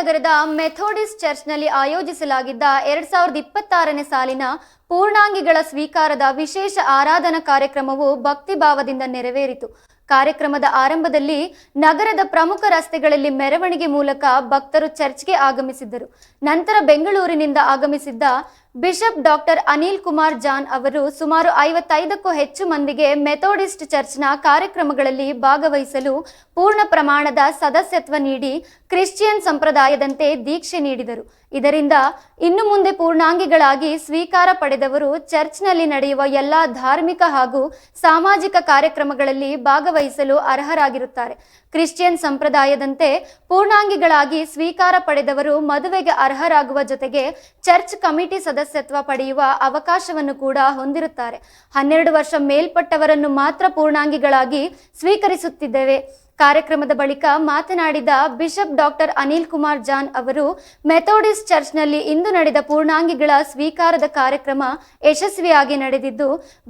ನಗರದ ಮೆಥೋಡಿಸ್ಟ್ ಚರ್ಚ್ನಲ್ಲಿ ಆಯೋಜಿಸಲಾಗಿದ್ದ ಎರಡ್ ಸಾವಿರದ ಇಪ್ಪತ್ತಾರನೇ ಸಾಲಿನ ಪೂರ್ಣಾಂಗಿಗಳ ಸ್ವೀಕಾರದ ವಿಶೇಷ ಆರಾಧನಾ ಕಾರ್ಯಕ್ರಮವು ಭಕ್ತಿಭಾವದಿಂದ ನೆರವೇರಿತು. ಕಾರ್ಯಕ್ರಮದ ಆರಂಭದಲ್ಲಿ ನಗರದ ಪ್ರಮುಖ ರಸ್ತೆಗಳಲ್ಲಿ ಮೆರವಣಿಗೆ ಮೂಲಕ ಭಕ್ತರು ಚರ್ಚ್ಗೆ ಆಗಮಿಸಿದ್ದರು. ನಂತರ ಬೆಂಗಳೂರಿನಿಂದ ಆಗಮಿಸಿದ್ದ bishop doctor Anil Kumar John ಅವರು ಸುಮಾರು ಐವತ್ತೈದಕ್ಕೂ ಹೆಚ್ಚು ಮಂದಿಗೆ ಮೆಥೋಡಿಸ್ಟ್ ಚರ್ಚ್ನ ಕಾರ್ಯಕ್ರಮಗಳಲ್ಲಿ ಭಾಗವಹಿಸಲು ಪೂರ್ಣ ಪ್ರಮಾಣದ ಸದಸ್ಯತ್ವ ನೀಡಿ ಕ್ರಿಶ್ಚಿಯನ್ ಸಂಪ್ರದಾಯದಂತೆ ದೀಕ್ಷೆ ನೀಡಿದರು. ಇದರಿಂದ ಇನ್ನು ಮುಂದೆ ಪೂರ್ಣಾಂಗಿಗಳಾಗಿ ಸ್ವೀಕಾರ ಪಡೆದವರು ಚರ್ಚ್ನಲ್ಲಿ ನಡೆಯುವ ಎಲ್ಲ ಧಾರ್ಮಿಕ ಹಾಗೂ ಸಾಮಾಜಿಕ ಕಾರ್ಯಕ್ರಮಗಳಲ್ಲಿ ಭಾಗವಹಿಸಲು ಅರ್ಹರಾಗಿರುತ್ತಾರೆ. ಕ್ರಿಶ್ಚಿಯನ್ ಸಂಪ್ರದಾಯದಂತೆ ಪೂರ್ಣಾಂಗಿಗಳಾಗಿ ಸ್ವೀಕಾರ ಪಡೆದವರು ಮದುವೆಗೆ ಅರ್ಹರಾಗುವ ಜೊತೆಗೆ ಚರ್ಚ್ ಕಮಿಟಿ ಸದಸ್ಯತ್ವ ಪಡೆಯುವ ಅವಕಾಶವನ್ನು ಕೂಡ ಹೊಂದಿರುತ್ತಾರೆ. ಹನ್ನೆರಡು ವರ್ಷ ಮೇಲ್ಪಟ್ಟವರನ್ನು ಮಾತ್ರ ಪೂರ್ಣಾಂಗಿಗಳಾಗಿ ಸ್ವೀಕರಿಸುತ್ತಿದ್ದೇವೆ. ಕಾರ್ಯಕ್ರಮದ ಬಳಿಕ ಮಾತನಾಡಿದ bishop doctor Anil Kumar John ಅವರು, ಮೆಥೋಡಿಸ್ಟ್ ಚರ್ಚ್ನಲ್ಲಿ ಇಂದು ನಡೆದ ಪೂರ್ಣಾಂಗಿಗಳ ಸ್ವೀಕಾರದ ಕಾರ್ಯಕ್ರಮ ಯಶಸ್ವಿಯಾಗಿ ನಡೆದಿದ್ದು,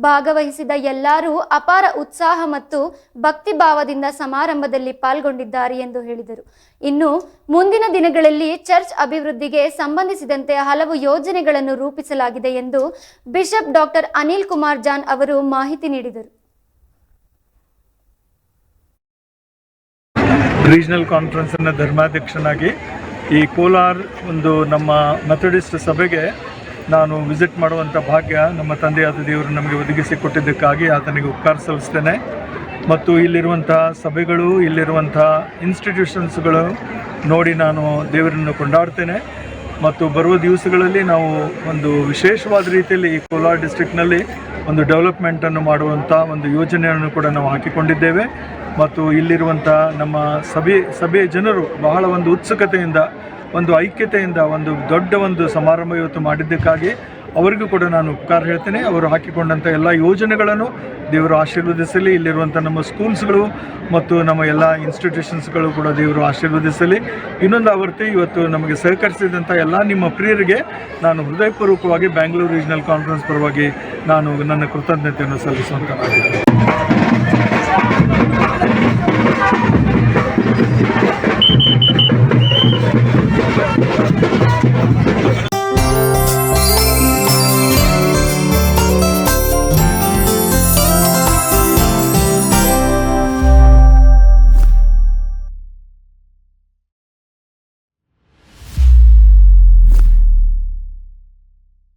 ಭಾಗವಹಿಸಿದ ಎಲ್ಲರೂ ಅಪಾರ ಉತ್ಸಾಹ ಮತ್ತು ಭಕ್ತಿಭಾವದಿಂದ ಸಮಾರಂಭದಲ್ಲಿ ಪಾಲ್ಗೊಂಡಿದ್ದಾರೆ ಎಂದು ಹೇಳಿದರು. ಇನ್ನು ಮುಂದಿನ ದಿನಗಳಲ್ಲಿ ಚರ್ಚ್ ಅಭಿವೃದ್ಧಿಗೆ ಸಂಬಂಧಿಸಿದಂತೆ ಹಲವು ಯೋಜನೆಗಳನ್ನು ರೂಪಿಸಲಾಗಿದೆ ಎಂದು bishop doctor Anil Kumar John ಅವರು ಮಾಹಿತಿ ನೀಡಿದರು. ರೀಜನಲ್ ಕಾನ್ಫರೆನ್ಸಿನ ಧರ್ಮಾಧ್ಯಕ್ಷನಾಗಿ ಈ ಕೋಲಾರ ಒಂದು ನಮ್ಮ ಮೆಥಡಿಸ್ಟ್ ಸಭೆಗೆ ನಾನು ವಿಸಿಟ್ ಮಾಡುವಂಥ ಭಾಗ್ಯ ನಮ್ಮ ತಂದೆಯಾದ ದೇವರು ನಮಗೆ ಒದಗಿಸಿ ಕೊಟ್ಟಿದ್ದಕ್ಕಾಗಿ ಆತನಿಗೆ ಉಪಕಾರ ಸಲ್ಲಿಸ್ತೇನೆ. ಮತ್ತು ಇಲ್ಲಿರುವಂಥ ಸಭೆಗಳು ಇಲ್ಲಿರುವಂಥ ಇನ್ಸ್ಟಿಟ್ಯೂಷನ್ಸ್ಗಳು ನೋಡಿ ನಾನು ದೇವರನ್ನು ಕೊಂಡಾಡ್ತೇನೆ. ಮತ್ತು ಬರುವ ದಿವಸಗಳಲ್ಲಿ ನಾವು ಒಂದು ವಿಶೇಷವಾದ ರೀತಿಯಲ್ಲಿ ಈ ಕೋಲಾರ ಡಿಸ್ಟ್ರಿಕ್ಟ್ನಲ್ಲಿ ಒಂದು ಡೆವಲಪ್ಮೆಂಟನ್ನು ಮಾಡುವಂಥ ಒಂದು ಯೋಜನೆಯನ್ನು ಕೂಡ ನಾವು ಹಾಕಿಕೊಂಡಿದ್ದೇವೆ. ಮತ್ತು ಇಲ್ಲಿರುವಂಥ ನಮ್ಮ ಸಭೆ, ಸಭೆಯ ಜನರು ಬಹಳ ಒಂದು ಉತ್ಸುಕತೆಯಿಂದ, ಒಂದು ಐಕ್ಯತೆಯಿಂದ ಒಂದು ದೊಡ್ಡ ಒಂದು ಸಮಾರಂಭ ಇವತ್ತು ಮಾಡಿದ್ದಕ್ಕಾಗಿ ಅವರಿಗೂ ಕೂಡ ನಾನು ಉಪಕಾರ ಹೇಳ್ತೇನೆ. ಅವರು ಹಾಕಿಕೊಂಡಂಥ ಎಲ್ಲ ಯೋಜನೆಗಳನ್ನು ದೇವರು ಆಶೀರ್ವದಿಸಲಿ. ಇಲ್ಲಿರುವಂಥ ನಮ್ಮ ಸ್ಕೂಲ್ಸ್ಗಳು ಮತ್ತು ನಮ್ಮ ಎಲ್ಲ ಇನ್ಸ್ಟಿಟ್ಯೂಷನ್ಸ್ಗಳು ಕೂಡ ದೇವರು ಆಶೀರ್ವದಿಸಲಿ. ಇನ್ನೊಂದು ಆವರ್ತಿ ಇವತ್ತು ನಮಗೆ ಸಹಕರಿಸಿದಂಥ ಎಲ್ಲ ನಿಮ್ಮ ಪ್ರಿಯರಿಗೆ ನಾನು ಹೃದಯಪೂರ್ವಕವಾಗಿ ಬ್ಯಾಂಗ್ಳೂರು ರೀಜನಲ್ ಕಾನ್ಫರೆನ್ಸ್ ಪರವಾಗಿ ನಾನು ನನ್ನ ಕೃತಜ್ಞತೆಯನ್ನು ಸಲ್ಲಿಸುವಂಥದ್ದಾಗಿದೆ